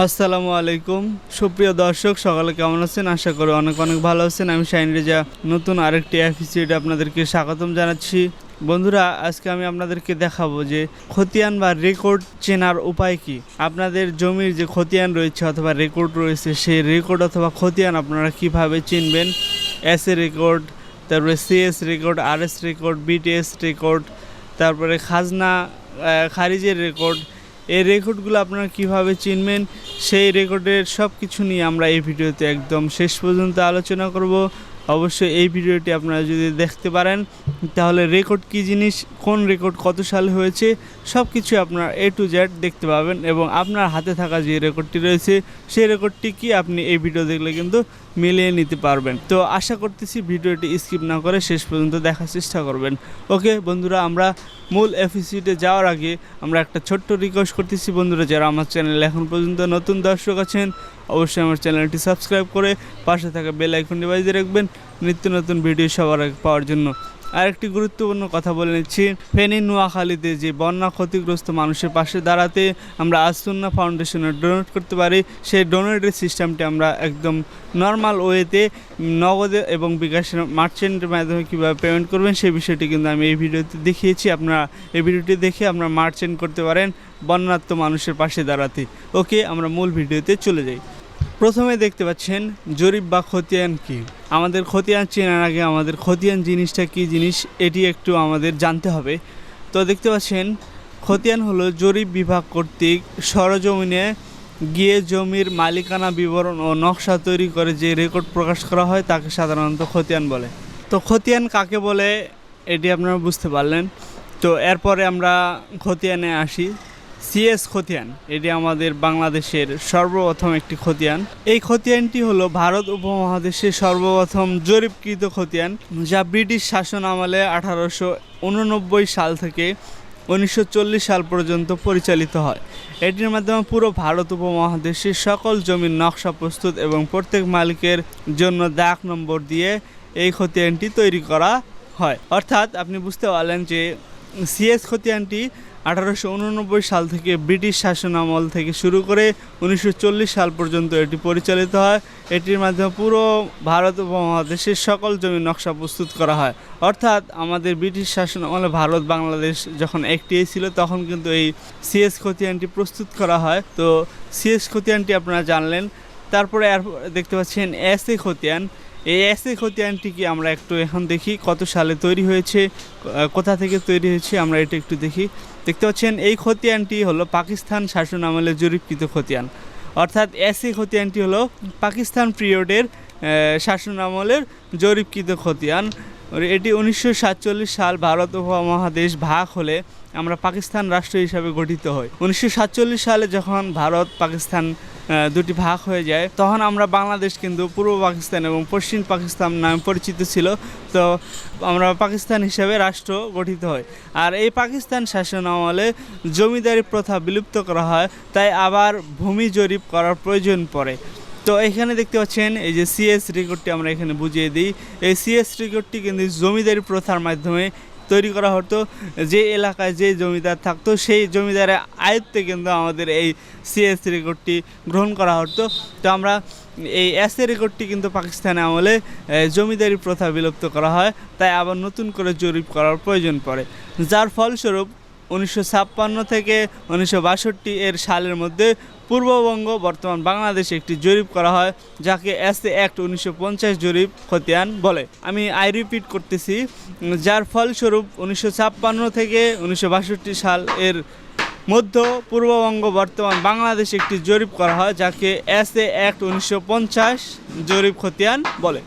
আসসালামু আলাইকুম। সুপ্রিয় দর্শক, সকালে কেমন আছেন? আশা করি অনেক অনেক ভালো আছেন। আমি শাইন রেজা। নতুন আরেকটি এপিসোড আপনাদেরকে স্বাগতম জানাচ্ছি। বন্ধুরা, আজকে আমি আপনাদেরকে দেখাবো যে খতিয়ান বা রেকর্ড চেনার উপায় কি? আপনাদের জমির যে খতিয়ান রয়েছে অথবা রেকর্ড রয়েছে, সেই রেকর্ড অথবা খতিয়ান আপনারা কীভাবে চিনবেন? এস এ রেকর্ড তারপরে CS record R S record BTS record তারপরে খাজনা খারিজের রেকর্ড এই রেকর্ডগুলো আপনারা কীভাবে চিনবেন, সেই রেকর্ডের সব কিছু নিয়ে আমরা এই ভিডিওতে একদম শেষ পর্যন্ত আলোচনা করব। অবশ্যই এই ভিডিওটি আপনারা যদি দেখতে পারেন, তাহলে রেকর্ড কি জিনিস, কোন রেকর্ড কত সালে হয়েছে সব কিছু আপনার এ টু জেড দেখতে পাবেন এবং আপনার হাতে থাকা যে রেকর্ডটি রয়েছে, সেই রেকর্ডটি কি আপনি এই ভিডিও দেখলে কিন্তু মিলিয়ে নিতে পারবেন। তো আশা করতেছি ভিডিওটি স্কিপ না করে শেষ পর্যন্ত দেখার চেষ্টা করবেন। ওকে, বন্ধুরা, আমরা মূল এপিসোডে যাওয়ার আগে আমরা একটা ছোট্ট রিকোয়েস্ট করতেছি। বন্ধুরা, যারা আমার চ্যানেলে এখন পর্যন্ত নতুন দর্শক আছেন, অবশ্যই আমার চ্যানেলটি সাবস্ক্রাইব করে পাশে থাকা বেল আইকনটি বাজিয়ে রাখবেন। নিত্য নতুন ভিডিও সবার আগে পাওয়ার জন্য। আরেকটি গুরুত্বপূর্ণ কথা বলে নিচ্ছি। ফেনী, নোয়াখালীতে যে বন্যা ক্ষতিগ্রস্ত মানুষের পাশে দাঁড়াতে আমরা আসুন্না ফাউন্ডেশনে ডোনেট করতে পারি। সেই ডোনেটের সিস্টেমটি আমরা একদম নর্মাল ওয়েতে নগদে এবং বিকাশের মার্চেন্টের মাধ্যমে কীভাবে পেমেন্ট করবেন সেই বিষয়টি কিন্তু আমি এই ভিডিওতে দেখিয়েছি। আপনারা এই ভিডিওটি দেখে আপনারা মার্চেন্ট করতে পারেন বন্যাত্ম মানুষের পাশে দাঁড়াতে। ওকে, আমরা মূল ভিডিওতে চলে যাই। প্রথমে দেখতে পাচ্ছেন জরিপ বা খতিয়ান কি? আমাদের খতিয়ান চেনার আগে আমাদের খতিয়ান জিনিসটা কি জিনিস এটি একটু আমাদের জানতে হবে। তো দেখতে পাচ্ছেন, খতিয়ান হলো জরিপ বিভাগ কর্তৃক সরজমিনে গিয়ে জমির মালিকানা বিবরণ ও নকশা তৈরি করে যে রেকর্ড প্রকাশ করা হয় তাকে সাধারণত খতিয়ান বলে। তো খতিয়ান কাকে বলে এটি আপনারা বুঝতে পারলেন। তো এরপরে আমরা খতিয়ানে আসি। সিএস খতিয়ান। এটি আমাদের বাংলাদেশের সর্বপ্রথম একটি খতিয়ান। এই খতিয়ানটি হলো ভারত উপমহাদেশের সর্বপ্রথম জরিপকৃত খতিয়ান যা ব্রিটিশ শাসন আমলে আঠারোশো উননব্বই সাল থেকে উনিশশো চল্লিশ সাল পর্যন্ত পরিচালিত হয়। এটির মাধ্যমে পুরো ভারত উপমহাদেশের সকল জমির নকশা প্রস্তুত এবং প্রত্যেক মালিকের জন্য দাগ নম্বর দিয়ে এই খতিয়ানটি তৈরি করা হয়। অর্থাৎ আপনি বুঝতে পারলেন যে সিএস খতিয়ানটি আঠারোশো উননব্বই সাল থেকে ব্রিটিশ শাসন আমল থেকে শুরু করে উনিশশো চল্লিশ সাল পর্যন্ত এটি পরিচালিত হয়। এটির মাধ্যমে পুরো ভারত উপমহাদেশের সকল জমি নকশা প্রস্তুত করা হয়। অর্থাৎ আমাদের ব্রিটিশ শাসন আমলে ভারত, বাংলাদেশ যখন একটি ছিল, তখন কিন্তু এই সিএস খতিয়ানটি প্রস্তুত করা হয়। তো সিএস খতিয়ানটি আপনারা জানলেন। তারপরে দেখতে পাচ্ছেন এস এ খতিয়ান। এই এস এ খতিয়ানটি কি আমরা একটু এখন দেখি, কত সালে তৈরি হয়েছে কোথা থেকে তৈরি হয়েছে, আমরা এটা একটু দেখি। দেখতে পাচ্ছেন, এই খতিয়ানটি হলো পাকিস্তান শাসন আমলে জরিপকৃত খতিয়ান। অর্থাৎ এসি খতিয়ানটি হলো পাকিস্তান পিরিয়ডের শাসন আমলের জরিপকৃত খতিয়ান। এটি উনিশশো সাতচল্লিশ সাল ভারত উপমহাদেশ ভাগ হলে আমরা পাকিস্তান রাষ্ট্র হিসাবে গঠিত হই। উনিশশো সাতচল্লিশ সালে যখন ভারত, পাকিস্তান দুটি ভাগ হয়ে যায়, তখন আমরা বাংলাদেশ কিন্তু পূর্ব পাকিস্তান এবং পশ্চিম পাকিস্তান নামে পরিচিত ছিল। তো আমরা পাকিস্তান হিসাবে রাষ্ট্র গঠিত হয় আর এই পাকিস্তান শাসন আমলে জমিদারি প্রথা বিলুপ্ত করা হয়, তাই আবার ভূমি জরিপ করার প্রয়োজন পড়ে। তো এখানে দেখতে পাচ্ছেন, এই যে সিএস রেকর্ডটি আমরা এখানে বুঝিয়ে দিই। এই সিএস রেকর্ডটি কিন্তু জমিদারি প্রথার মাধ্যমে তৈরি করা হতো, যে এলাকায় যে জমিদার থাকতো, সেই জমিদারের আয়ত্তে কিন্তু আমাদের এই সিএস রেকর্ডটি গ্রহণ করা হতো। তো আমরা এই এস এ রেকর্ডটি কিন্তু পাকিস্তানে আমলে জমিদারি প্রথা বিলুপ্ত করা হয়, তাই আবার নতুন করে জরিপ করার প্রয়োজন পড়ে। যার ফলস্বরূপ উনিশশো ছাপ্পান্ন থেকে উনিশশো বাষট্টি এর সালের মধ্যে পূর্ববঙ্গ, বর্তমান বাংলাদেশে একটি জরিপ করা হয়, যাকে এস এ অ্যাক্ট উনিশশো পঞ্চাশ জরিপ খতিয়ান বলে। আমি আই রিপিট করতেছি, যার ফলস্বরূপ উনিশশো ছাপ্পান্ন থেকে উনিশশো বাষট্টি সাল এর মধ্য পূর্ববঙ্গ, বর্তমান বাংলাদেশে একটি জরিপ করা হয়, যাকে এস এ অ্যাক্ট উনিশশো পঞ্চাশ জরিপ খতিয়ান বলে।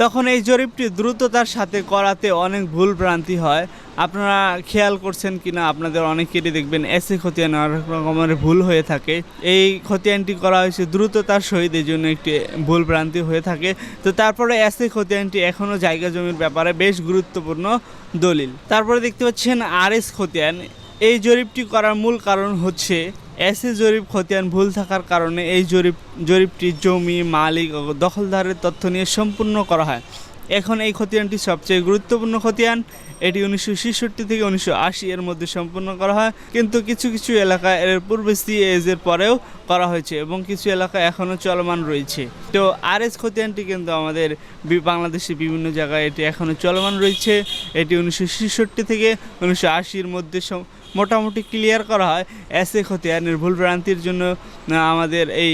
তখন এই জরিপটি দ্রুততার সাথে করাতে অনেক ভুল ভ্রান্তি হয়। আপনারা খেয়াল করছেন কি না আপনাদের অনেকেরই দেখবেন এসে খতিয়ান অনেক রকমের ভুল হয়ে থাকে। এই খতিয়ানটি করা হয়েছে দ্রুততার সহিত, এই জন্য একটি ভুল ভ্রান্তি হয়ে থাকে। তো তারপরে এসে খতিয়ানটি এখনও জায়গা জমির ব্যাপারে বেশ গুরুত্বপূর্ণ দলিল। তারপরে দেখতে পাচ্ছেন আর এস খতিয়ান। এই জরিপটি করার মূল কারণ হচ্ছে এসে জরিপ খতিয়ান ভুল থাকার কারণে এই জরিপ, জরিপটি জমি, মালিক ও দখলদারের তথ্য নিয়ে সম্পূর্ণ করা হয়। এখন এই খতিয়ানটি সবচেয়ে গুরুত্বপূর্ণ খতিয়ান। এটি উনিশশো ছেষট্টি থেকে উনিশশো আশি এর মধ্যে সম্পন্ন করা হয়। কিন্তু কিছু কিছু এলাকায় এর পূর্বে সিএজ এর পরেও করা হয়েছে এবং কিছু এলাকা এখনও চলমান রয়েছে। তো আর এস খতিয়ানটি কিন্তু আমাদের বাংলাদেশের বিভিন্ন জায়গায় এটি এখনও চলমান রয়েছে। এটি উনিশশো ছেষট্টি থেকে উনিশশো আশির মধ্যে মোটামুটি ক্লিয়ার করা হয়। এস এ খতিয়ানের ভুল ভ্রান্তির জন্য আমাদের এই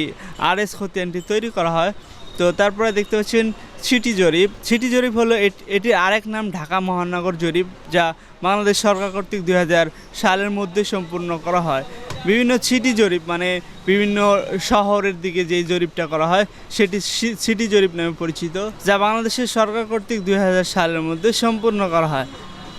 আর এস খতিয়ানটি তৈরি করা হয়। তো তারপরে দেখতে পাচ্ছেন সিটি জরিপ। সিটি জরিপ হলো এট- এটির আরেক নাম ঢাকা মহানগর জরিপ, যা বাংলাদেশ সরকার কর্তৃক দুই হাজার সালের মধ্যে সম্পূর্ণ করা হয়। বিভিন্ন সিটি জরিপ মানে বিভিন্ন শহরের দিকে যেই জরিপটা করা হয়, সেটি সিটি জরিপ নামে পরিচিত, যা বাংলাদেশের সরকার কর্তৃক দুই হাজার সালের মধ্যে সম্পূর্ণ করা হয়।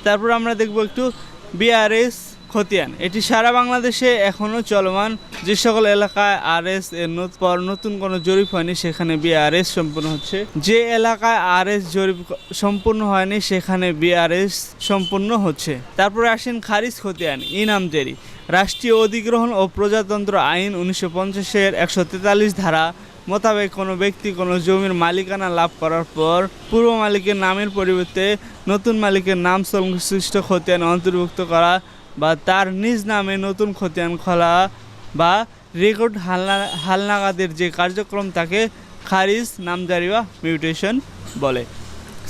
তারপর আমরা দেখব একটু বিআরএস খতিয়ান। এটি সারা বাংলাদেশে এখনও চলমান। যে সকল এলাকায় আর এস এর পর নতুন কোনো জরিপ হয়নি, সেখানে বিআরএস সম্পূর্ণ হচ্ছে। যে এলাকায় আর এস জরিপ সম্পূর্ণ হয়নি, সেখানে বিআরএস সম্পূর্ণ হচ্ছে। তারপরে আসেন খারিজ খতিয়ান ইনামজারি রাষ্ট্রীয় অধিগ্রহণ ও প্রজাতন্ত্র আইন উনিশশো পঞ্চাশের একশো তেতাল্লিশ ধারা মোতাবেক কোনো ব্যক্তি কোনো জমির মালিকানা লাভ করার পর পূর্ব মালিকের নামের পরিবর্তে নতুন মালিকের নাম সংশ্লিষ্ট খতিয়ান অন্তর্ভুক্ত করা বা তার নিজ নামে নতুন খতিয়ান খোলা বা রেকর্ড হালনা, হালনাগাদের যে কার্যক্রম তাকে খারিজ নামজারি বা মিউটেশন বলে।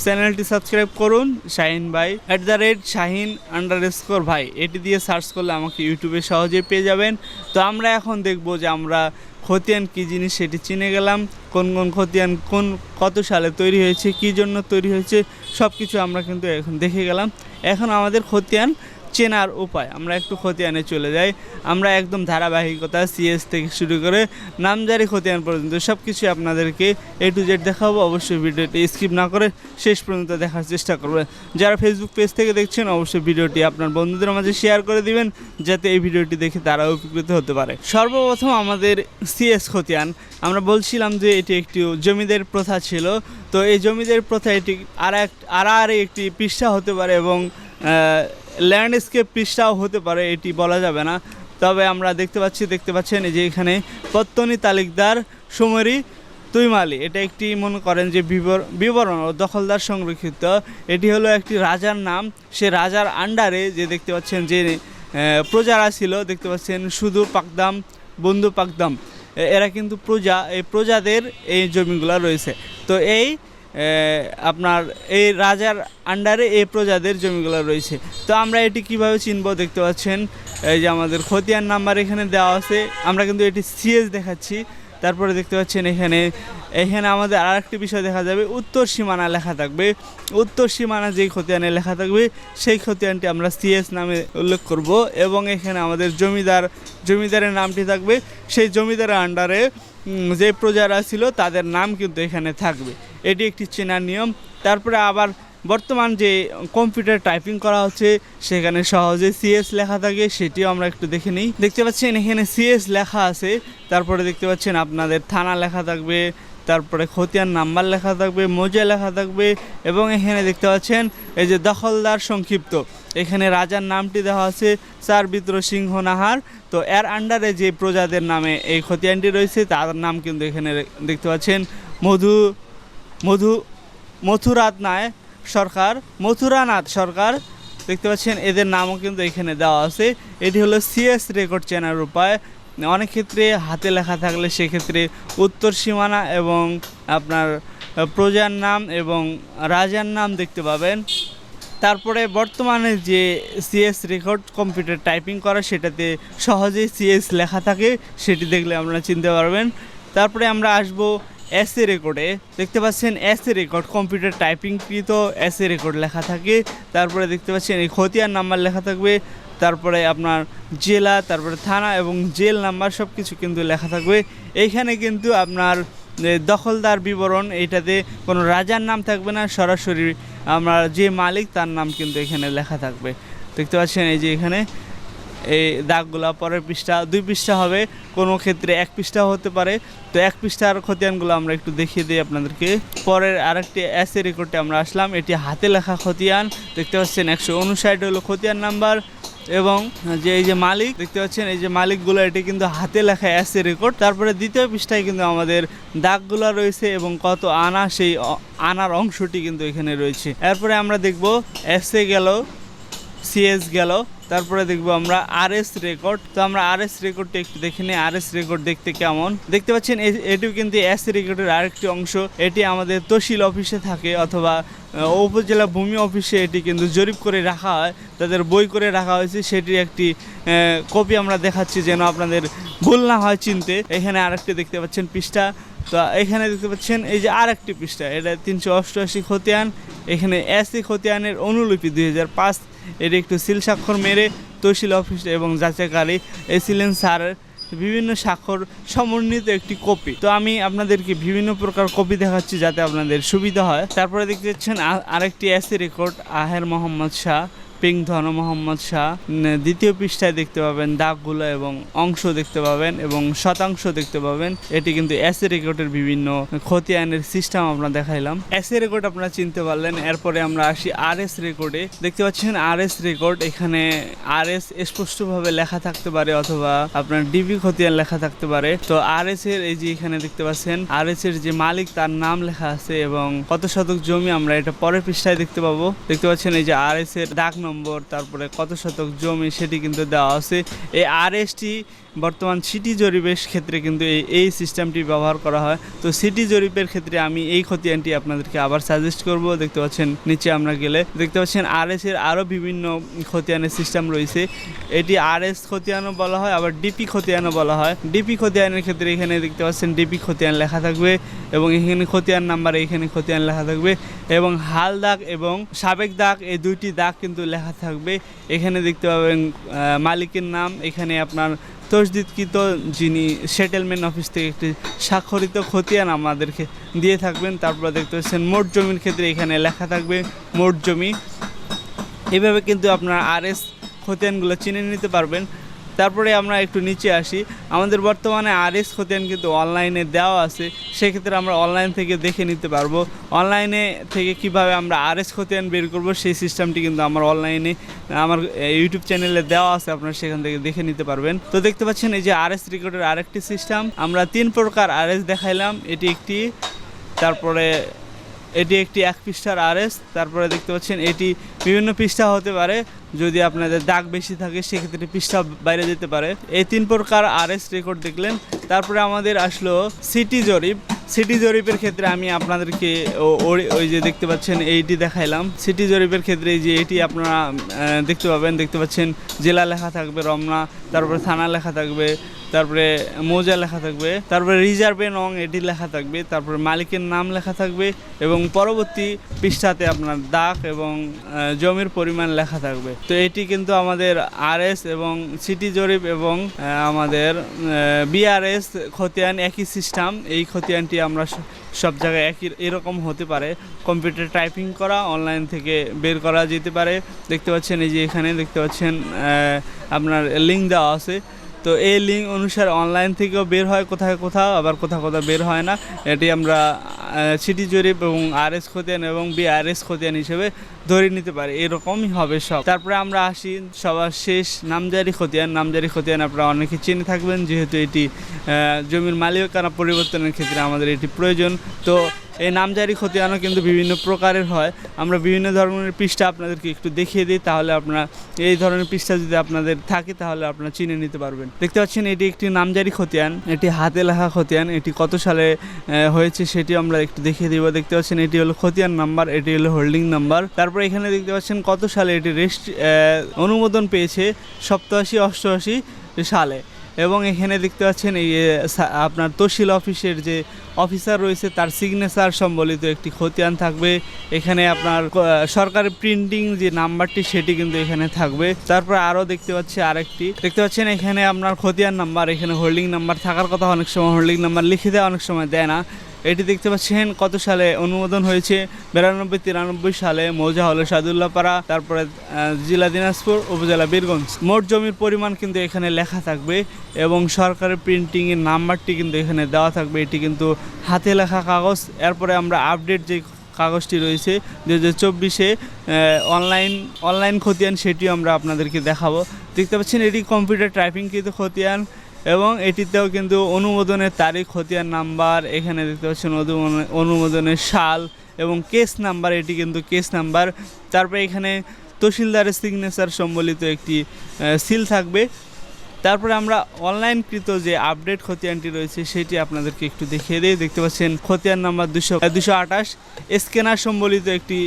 চ্যানেলটি সাবস্ক্রাইব করুন, শাহিন ভাই। At the rate Shahin underscore ভাই। এটি দিয়ে সার্চ করলে আমাকে ইউটিউবে সহজেই পেয়ে যাবেন। তো আমরা এখন দেখব যে আমরা খতিয়ান কী জিনিস সেটি চিনে গেলাম, কোন কোন খতিয়ান কোন কত সালে তৈরি হয়েছে, কী জন্য তৈরি হয়েছে সব কিছু আমরা কিন্তু এখন দেখে গেলাম। এখন আমাদের খতিয়ান চেনার উপায়। আমরা একটু খতিয়ানে চলে যাই। আমরা একদম ধারাবাহিকতা সিএস থেকে শুরু করে নামজারি খতিয়ান পর্যন্ত সব কিছু আপনাদেরকে এ টু জেড দেখাবো। অবশ্যই ভিডিওটি স্কিপ না করে শেষ পর্যন্ত দেখার চেষ্টা করবেন। যারা ফেসবুক পেজ থেকে দেখছেন, অবশ্যই ভিডিওটি আপনার বন্ধুদের মাঝে শেয়ার করে দিবেন, যাতে এই ভিডিওটি দেখে তারা উপকৃত হতে পারে। সর্বপ্রথম আমাদের সিএস খতিয়ান। আমরা বলছিলাম যে এটি একটি জমিদের প্রথা ছিল। তো এই জমিদের প্রথা এটি আর এক আর একটি পৃষ্ঠা হতে পারে এবং ল্যান্ডস্কেপ পৃষ্ঠাও হতে পারে, এটি বলা যাবে না। তবে আমরা দেখতে পাচ্ছি, দেখতে পাচ্ছেন যে এখানে পত্তনি তালিকদার সুমরি তুইমালি। এটা একটি মনে করেন যে বিবর- বিবরণ ও দখলদার সংরক্ষিত। এটি হলো একটি রাজার নাম। সে রাজার আন্ডারে যে দেখতে পাচ্ছেন যে প্রজারা ছিল, দেখতে পাচ্ছেন শুধু পাকদাম, বন্ধু পাকদাম। এরা কিন্তু প্রজা, এই প্রজাদের এই জমিগুলো রয়েছে। তো এই আপনার এই রাজার আন্ডারে এই প্রজাদের জমিগুলো রয়েছে। তো আমরা এটি কীভাবে চিনব দেখতে পাচ্ছেন? এই যে আমাদের খতিয়ান নাম্বার এখানে দেওয়া আছে। আমরা কিন্তু এটি সিএস দেখাচ্ছি। তারপরে দেখতে পাচ্ছেন এখানে এখানে আমাদের আর একটি বিষয় দেখা যাবে। উত্তর সীমানা লেখা থাকবে। উত্তর সীমানা যেই খতিয়ানে লেখা থাকবে, সেই খতিয়ানটি আমরা সিএস নামে উল্লেখ করব এবং এখানে আমাদের জমিদার, জমিদারের নামটি থাকবে। সেই জমিদারের আন্ডারে যে প্রজারা ছিল তাদের নাম কিন্তু এখানে থাকবে। এটি একটি চেনার নিয়ম। তারপরে আবার বর্তমান যে কম্পিউটার টাইপিং করা হচ্ছে, সেখানে সহজে সিএস লেখা থাকে, সেটিও আমরা একটু দেখে নিই। দেখতে পাচ্ছেন, এখানে সিএস লেখা আছে। তারপরে দেখতে পাচ্ছেন, আপনাদের থানা লেখা থাকবে তারপরে খতিয়ান নাম্বার লেখা থাকবে, মোজা লেখা থাকবে এবং এখানে দেখতে পাচ্ছেন, এই যে দখলদার সংক্ষিপ্ত। এখানে রাজার নামটি দেওয়া আছে চার বিদ্র সিংহ নাহার। তো এর আন্ডারে যে প্রজাদের নামে এই খতিয়ানটি রয়েছে, তার নাম কিন্তু এখানে দেখতে পাচ্ছেন, মধু মধু, মথুরাত নায় সরকার, মথুরানাথ সরকার। দেখতে পাচ্ছেন, এদের নামও কিন্তু এখানে দেওয়া আছে। এটি হলো সিএস রেকর্ড চেনার উপায়। অনেক ক্ষেত্রে হাতে লেখা থাকলে সেক্ষেত্রে উত্তর সীমানা এবং আপনার প্রজার নাম এবং রাজার নাম দেখতে পাবেন। তারপরে বর্তমানে যে সিএস রেকর্ড কম্পিউটার টাইপিং করা, সেটাতে সহজেই সিএস লেখা থাকে, সেটি দেখলে আপনারা চিনতে পারবেন। তারপরে আমরা আসব এস রেকর্ডে দেখতে পাচ্ছেন এস রেকর্ড কম্পিউটার টাইপিংকৃত এস রেকর্ড লেখা থাকে। তারপরে দেখতে পাচ্ছেন এই খতিয়ান নাম্বার লেখা থাকবে। তারপরে আপনার জেলা, তারপরে থানা এবং জেল নাম্বার সব কিছু কিন্তু লেখা থাকবে। এইখানে কিন্তু আপনার দখলদার বিবরণ, এইটাতে কোনো রাজার নাম থাকবে না, সরাসরি আমরা যে মালিক তার নাম কিন্তু এখানে লেখা থাকবে। দেখতে পাচ্ছেন এই যে এখানে এই দাগগুলা পরের পৃষ্ঠা, দুই পৃষ্ঠা হবে। কোনো ক্ষেত্রে এক পৃষ্ঠা হতে পারে। তো এক পৃষ্ঠার খতিয়ানগুলো আমরা একটু দেখিয়ে দিই আপনাদেরকে। পরের আরেকটি এ রেকর্ডে আমরা আসলাম। এটি হাতে লেখা খতিয়ান। দেখতে পাচ্ছেন একশো উনষাট হলো খতিয়ান নাম্বার এবং যে এই যে মালিক, দেখতে পাচ্ছেন এই যে মালিকগুলো, এটি কিন্তু হাতে লেখা এসে রেকর্ড তারপরে দ্বিতীয় পৃষ্ঠায় কিন্তু আমাদের দাগগুলো রয়েছে এবং কত আনা, সেই আনার অংশটি কিন্তু এখানে রয়েছে। এরপরে আমরা দেখব এসে গেল সিএস গেল। তারপরে দেখব আমরা আর এস রেকর্ড তো আমরা আর এস রেকর্ডটা একটু দেখে নিই। আর এস রেকর্ড দেখতে কেমন? দেখতে পাচ্ছেন এটিও কিন্তু এস রেকর্ডের আরেকটি অংশ। এটি আমাদের তহসিল অফিসে থাকে অথবা উপজেলা ভূমি অফিসে এটি কিন্তু জরিপ করে রাখা হয়। তাদের বই করে রাখা হয়েছে। সেটির একটি কপি আমরা দেখাচ্ছি যেন আপনাদের ভুল না হয় চিনতে। এখানে আরেকটি দেখতে পাচ্ছেন পৃষ্ঠা। তো এখানে দেখতে পাচ্ছেন, এই যে আর একটি পৃষ্ঠা, এটা তিনশো অষ্টআশি খতিয়ান, এখানে এসি খতিয়ানের অনুলিপি দুই হাজার পাঁচ, এটি একটু সিল স্বাক্ষর মেরে তহসিল অফিস এবং যাচাইকারী এসিলেন স্যারের বিভিন্ন স্বাক্ষর সমন্বিত একটি কপি। তো আমি আপনাদেরকে বিভিন্ন প্রকার কপি দেখাচ্ছি যাতে আপনাদের সুবিধা হয়। তারপরে দেখতে পাচ্ছেন আরেকটি এসি রেকর্ড, আহের মোহাম্মদ শাহ। পিং ধন মোহাম্মদ শাহ দ্বিতীয় পৃষ্ঠায় দেখতে পাবেন দাগগুলো এবং অংশ দেখতে পাবেন এবং শতাংশ দেখতে পাবেন। এটি কিন্তু এসএ রেকর্ডের বিভিন্ন খতিয়ানের সিস্টেম আমরা দেখাইলাম। এসএ রেকর্ড আপনারা চিনতে পারলেন। এরপরে আমরা আসি আর এস রেকর্ডে। দেখতে পাচ্ছেন আর এস রেকর্ড, এখানে আর এস স্পষ্টভাবে লেখা থাকতে পারে অথবা আপনার ডিবি খতিয়ান লেখা থাকতে পারে। তো আর এস এর এই যে এখানে দেখতে পাচ্ছেন আর এস এর যে মালিক তার নাম লেখা আছে এবং কত শতক জমি আমরা এটা পরের পৃষ্ঠায় দেখতে পাবো। দেখতে পাচ্ছেন এই যে আর এস এর ডাক নম্বর, তারপরে কত শতক জমি সেটি কিন্তু দেওয়া আছে। এই আর এসটি বর্তমান সিটি জরিপের ক্ষেত্রে কিন্তু এই এই সিস্টেমটি ব্যবহার করা হয়। তো সিটি জরিপের ক্ষেত্রে আমি এই খতিয়ানটি আপনাদেরকে আবার সাজেস্ট করব। দেখতে পাচ্ছেন, নিচে আমরা গেলে দেখতে পাচ্ছেন আর এস এর আরও বিভিন্ন খতিয়ানের সিস্টেম রয়েছে। এটি আর এস খতিয়ানও বলা হয়, আবার ডিপি খতিয়ানও বলা হয়। ডিপি খতিয়ানের ক্ষেত্রে এখানে দেখতে পাচ্ছেন ডিপি খতিয়ান লেখা থাকবে। এবং এখানে খতিয়ান নাম্বার, এখানে খতিয়ান লেখা থাকবে। এবং হাল দাগ এবং সাবেক দাগ, এই দুইটি দাগ কিন্তু লেখা থাকবে। এখানে দেখতে পাবেন মালিকের নাম, এখানে আপনার তসদিদকৃত যিনি সেটেলমেন্ট অফিস থেকে একটি স্বাক্ষরিত খতিয়ান আমাদেরকে দিয়ে থাকবেন। তারপর দেখতে পাচ্ছেন, মোট জমির ক্ষেত্রে এখানে লেখা থাকবে, মোট জমি। এভাবে কিন্তু আপনার আর এস খতিয়ানগুলো চিনে নিতে পারবেন। তারপরে আমরা একটু নিচে আসি। আমাদের বর্তমানে আর এস খতিয়ান কিন্তু অনলাইনে দেওয়া আছে। সেক্ষেত্রে আমরা অনলাইন থেকে দেখে নিতে পারব। অনলাইনে থেকে কীভাবে আমরা আর এস খতিয়ান বের করব, সেই সিস্টেমটি কিন্তু আমার অনলাইনে, আমার ইউটিউব চ্যানেলে দেওয়া আছে। আপনারা সেখান থেকে দেখে নিতে পারবেন। তো দেখতে পাচ্ছেন, এই যে আর এস রেকর্ডের আরেকটি সিস্টেম। আমরা তিন প্রকার আর এস দেখাইলাম। এটি একটি, তারপরে এটি একটি এক পৃষ্ঠার আরএস, তারপরে দেখতে পাচ্ছেন এটি বিভিন্ন পৃষ্ঠা হতে পারে। যদি আপনাদের দাগ বেশি থাকে, সেক্ষেত্রে পৃষ্ঠা বাইরে যেতে পারে। এই তিন প্রকার আরএস রেকর্ড দেখলেন। তারপরে আমাদের আসলো সিটি জরিপ। সিটি জরিপের ক্ষেত্রে আমি আপনাদেরকে ওই যে দেখতে পাচ্ছেন, এইটি দেখাইলাম। সিটি জরিপের ক্ষেত্রে যে এটি আপনারা দেখতে পাবেন। দেখতে পাচ্ছেন, জেলা লেখা থাকবে রমনা, তারপরে থানা লেখা থাকবে। তারপরে মৌজা লেখা থাকবে, তারপরে রিজার্ভে নং এটি লেখা থাকবে, তারপরে মালিকের নাম লেখা থাকবে এবং পরবর্তী পৃষ্ঠাতে আপনার দাগ এবং জমির পরিমাণ লেখা থাকবে। তো এটি কিন্তু আমাদের আরএস এবং সিটি জরিপ এবং আমাদের বিআরএস খতিয়ান একই সিস্টেম। এই খতিয়ানটি আমরা সব জায়গায় একই এরকম হতে পারে। কম্পিউটার টাইপিং করা, অনলাইন থেকে বের করা যেতে পারে। দেখতে পাচ্ছেন এই যে এখানে দেখতে পাচ্ছেন আপনার লিঙ্ক দেওয়া আছে। তো এই লিঙ্ক অনুসারে অনলাইন থেকেও বের হয়, কোথায় কোথাও, আবার কোথাও কোথাও বের হয় না। এটি আমরা সিটি জরিপ এবং আর এস খতিয়ান এবং বিআরএস খতিয়ান হিসেবে ধরে নিতে পারে, এরকমই হবে সব। তারপরে আমরা আসি সবার শেষ নামজারি খতিয়ান। নামজারি খতিয়ান আপনারা অনেকে চিনে থাকবেন, যেহেতু এটি জমির মালিকানা পরিবর্তনের ক্ষেত্রে আমাদের এটি প্রয়োজন। তো এই নামজারি খতিয়ানও কিন্তু বিভিন্ন প্রকারের হয়। আমরা বিভিন্ন ধরনের পৃষ্ঠা আপনাদেরকে একটু দেখিয়ে দিই, তাহলে আপনারা এই ধরনের পৃষ্ঠা যদি আপনাদের থাকে, তাহলে আপনারা চিনে নিতে পারবেন। দেখতে পাচ্ছেন, এটি একটি নামজারি খতিয়ান, এটি হাতে লেখা খতিয়ান। এটি কত সালে হয়েছে সেটি আমরা একটু দেখিয়ে দিব। দেখতে পাচ্ছেন, এটি হলো খতিয়ান নাম্বার, এটি হলো হোল্ডিং নাম্বার। তারপর এখানে দেখতে পাচ্ছেন কত সালে এটি রেস্ট অনুমোদন পেয়েছে সপ্তাশি অষ্টআশি সালে। এবং এখানে দেখতে পাচ্ছেন এই আপনার তহসিল অফিসের যে অফিসার রয়েছে তার সিগনেচার সম্বলিত একটি খতিয়ান থাকবে। এখানে আপনার ক- সরকারি প্রিন্টিং যে নাম্বারটি সেটি কিন্তু এখানে থাকবে। তারপর আরও দেখতে পাচ্ছি আরেকটি। দেখতে পাচ্ছেন এখানে আপনার খতিয়ান নাম্বার এখানে হোল্ডিং নাম্বার থাকার কথা অনেক সময় হোল্ডিং নাম্বার লিখে দেয় অনেক সময় দেয় না। এটি দেখতে পাচ্ছেন কত সালে অনুমোদন হয়েছে, বিরানব্বই তিরানব্বই সালে মৌজা হলো সাদুল্লাপাড়া, তারপরে জেলা দিনাজপুর, উপজেলা বীরগঞ্জ। মোট জমির পরিমাণ কিন্তু এখানে লেখা থাকবে এবং সরকারের প্রিন্টিংয়ের নাম্বারটি কিন্তু এখানে দেওয়া থাকবে। এটি কিন্তু হাতে লেখা কাগজ। এরপরে আমরা আপডেট যে কাগজটি রয়েছে দু হাজার চব্বিশে অনলাইন অনলাইন খতিয়ান, সেটিও আমরা আপনাদেরকে দেখাবো। দেখতে পাচ্ছেন এটি কম্পিউটার টাইপিংকৃত খতিয়ান। এবং এটিতেও কিন্তু অনুমোদনের তারিখ, হতিয়ার নাম্বার, এখানে দেখতে পাচ্ছেন অনুমোদনের সাল এবং কেস নাম্বার এটি কিন্তু কেস নাম্বার তারপরে এখানে তহসিলদারের সিগনেচার সম্বলিত একটি সিল থাকবে। তারপরে আমরা অনলাইনকৃত যে আপডেট খতিয়ানটি রয়েছে, সেটি আপনাদেরকে একটু দেখিয়ে দিই। দেখতে পাচ্ছেন, খতিয়ান নাম্বার দুশো দুশো আঠাশ। স্ক্যানার সম্বলিত একটি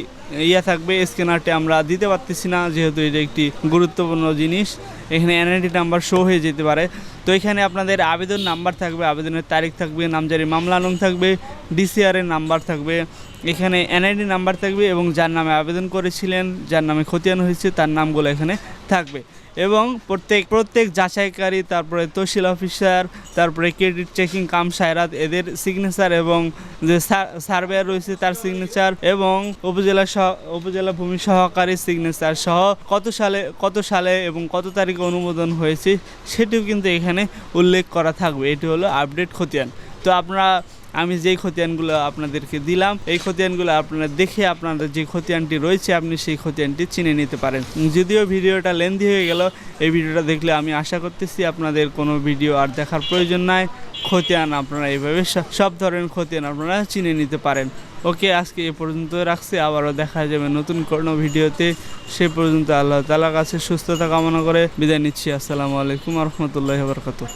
ইয়া থাকবে। স্ক্যানারটি আমরা দিতে পারতেছি না, যেহেতু এটা একটি গুরুত্বপূর্ণ জিনিস। এখানে এনআইডি নাম্বার শো হয়ে যেতে পারে। তো এখানে আপনাদের আবেদন নাম্বার থাকবে, আবেদনের তারিখ থাকবে, নামজারি মামলা নং থাকবে, ডিসিআর এর নাম্বার থাকবে। এখানে এনআইডি নাম্বার থাকবে এবং যার নামে আবেদন করেছিলেন, যার নামে খতিয়ান হয়েছে, তার নামগুলো এখানে থাকবে। এবং প্রত্যেক প্রত্যেক যাচাইকারী, তারপরে তহসিল অফিসার, তারপরে ক্রেডিট চেকিং কাম সায়রাত, এদের সিগনেচার এবং যে সার্ভেয়ার রয়েছে তার সিগনেচার এবং উপজেলা সহ- উপজেলা ভূমি সহকারী সিগনেচার সহ কত সালে কত সালে এবং কত তারিখে অনুমোদন হয়েছে, সেটিও কিন্তু এখানে উল্লেখ করা থাকবে। এটি হলো আপডেট খতিয়ান। তো আপনারা আমি যেই খতিয়ানগুলো আপনাদেরকে দিলাম, এই খতিয়ানগুলো আপনারা দেখে আপনাদের যে খতিয়ানটি রয়েছে, আপনি সেই খতিয়ানটি চিনে নিতে পারেন। যদিও ভিডিওটা লেন্দি হয়ে গেল, এই ভিডিওটা দেখলে আমি আশা করতেছি আপনাদের কোনো ভিডিও আর দেখার প্রয়োজন নাই। খতিয়ান আপনারা এইভাবে সব- ধরনের খতিয়ান আপনারা চিনে নিতে পারেন। ওকে, আজকে এ পর্যন্ত রাখছি, আবারও দেখা যাবে নতুন কোনো ভিডিওতে। সে পর্যন্ত আল্লাহ তালা কাছে সুস্থতা কামনা করে বিদায় নিচ্ছি। আসসালামু আলাইকুম রহমতুল্লাহ বরকত